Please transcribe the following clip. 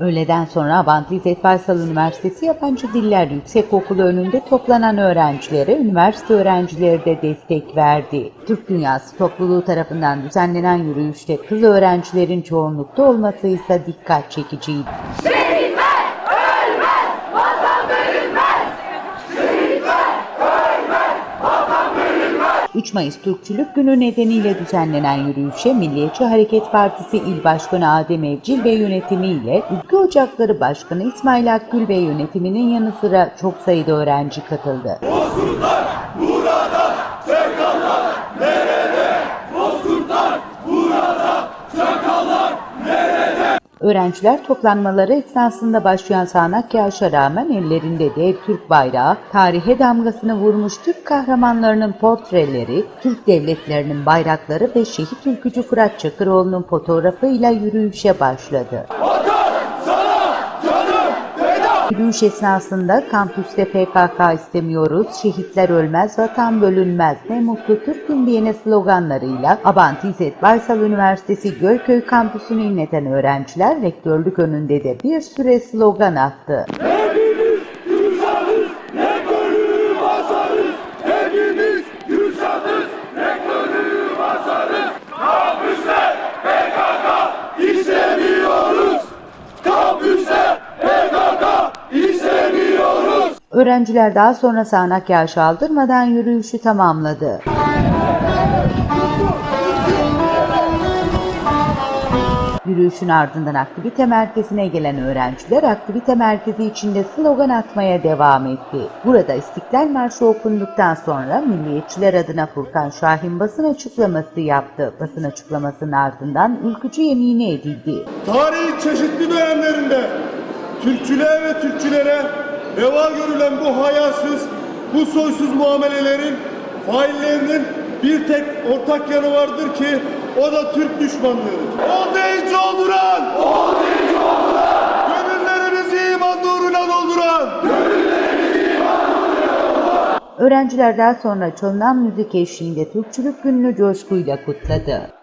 Öğleden sonra Abant Baysal Üniversitesi Yabancı Diller Yüksekokulu önünde toplanan öğrencilere üniversite öğrencileri de destek verdi. Türk Dünyası topluluğu tarafından düzenlenen yürüyüşte kız öğrencilerin çoğunlukta olması ise dikkat çekiciydi. 3 Mayıs Türkçülük Günü nedeniyle düzenlenen yürüyüşe Milliyetçi Hareket Partisi İl Başkanı Adem Evcil ve yönetimiyle Ülke Ocakları Başkanı İsmail Akgül ve yönetiminin yanı sıra çok sayıda öğrenci katıldı. Öğrenciler toplanmaları esnasında başlayan sağanak yağışa rağmen ellerinde dev Türk bayrağı, tarihe damgasını vurmuş Türk kahramanlarının portreleri, Türk devletlerinin bayrakları ve şehit ülkücü Fırat Çakıroğlu'nun fotoğrafıyla yürüyüşe başladı. Yürüyüş esnasında kampüste PKK istemiyoruz, şehitler ölmez, vatan bölünmez, ne mutlu Türk'üm diyene sloganlarıyla Abant İzzet Baysal Üniversitesi Gölköy kampüsünü inleten öğrenciler rektörlük önünde de bir süre slogan attı. Hepimiz Gülşah'ız, rektörlüğü basarız. Hepimiz Gülşah'ız, rektörlüğü basarız. Kampüste PKK istemiyoruz. Kampüste PKK istemiyoruz. Öğrenciler daha sonra sağanak yağış aldırmadan yürüyüşü tamamladı. Yürüyüşün ardından aktivite merkezine gelen öğrenciler aktivite merkezi içinde slogan atmaya devam etti. Burada İstiklal Marşı okunduktan sonra milliyetçiler adına Furkan Şahin basın açıklaması yaptı. Basın açıklamasının ardından ülkücü yemini edildi. Tarihin çeşitli dönemlerinde Türkçülüğe ve Türkçülere reva görülen bu hayasız, bu soysuz muamelelerin faillerinin bir tek ortak yanı vardır ki o da Türk düşmanlığıdır. O deyince olduran! O deyince olduran! Gönüllerimizi iman nuruyla dolduran! Öğrenciler daha sonra çalınan müzik eşliğinde Türkçülük gününü coşkuyla kutladı.